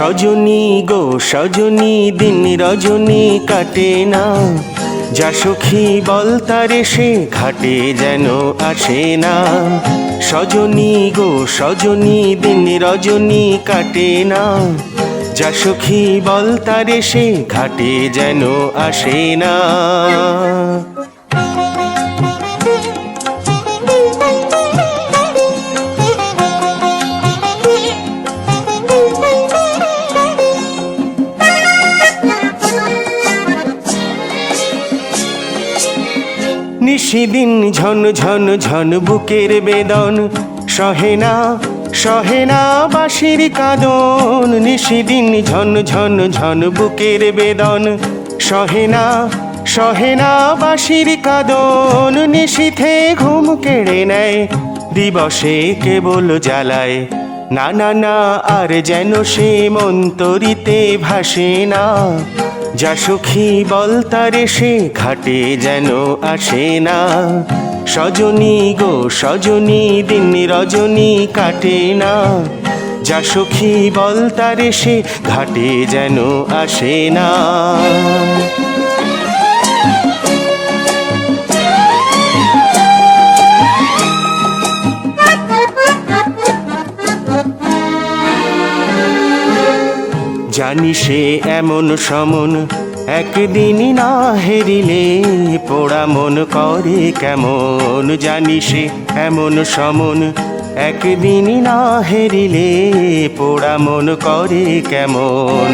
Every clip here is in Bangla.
সজনী গো, সজনী, দিন রজনী কাটে না। যা সখী বল তারে সে ঘাটে যেন আসে না। সজনী গো, সজনী, দিন রজনী কাটে না। যা সখী বল তারে সে ঘাটে যেন আসে না। নিশিদিন ঝন ঝন ঝন বুকের বেদন। সহে না সহে না বাঁশির কাদন। নিশিদিন ঝন ঝন ঝন বুকের বেদন। সহে না সহে না কাদন। নিশিথে ঘুম কেড়ে নেয়, দিবসে কেবল জ্বালায়। না না না, আর যেন সে মন্তরিতে ভাসে না। যা সখী বল তারে সে ঘাটে যেন আসে না। সজনী গো, সজনী দিন রজনী কাটে না। যা সখী বল তারে সে ঘাটে যেন আসে না। জানি সে এমন সমন, একদিনই না হেরিলে পোড়া মন করে কেমন? জানি সে এমন সমন, একদিনই না হেরিলে পোড়া মন করে কেমন?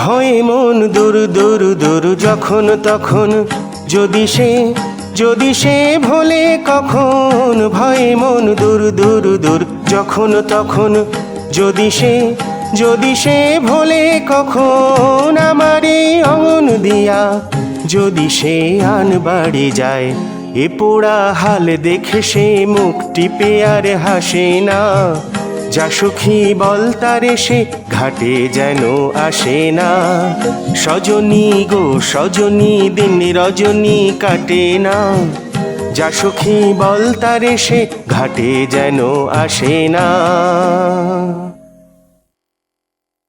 ভয়ে মন দূর দূর দূর যখন তখন যদি সে যদি সে ভোলে কখন ভয়ে মন দূর দূর দূর, যখন তখন যদি সে যদি সে ভোলে কখন আমারে অমন দিয়া, যদি সে আন বাড়ি যায়, এ পোড়া হাল দেখে সে মুখ টিপে আর হাসে না। যা সুখী বল তারে সে ঘাটে যেন আসে না। সজনী গো, সজনী দিন রজনী কাটে না। যা সুখী বল তারে সে ঘাটে যেন আসে না।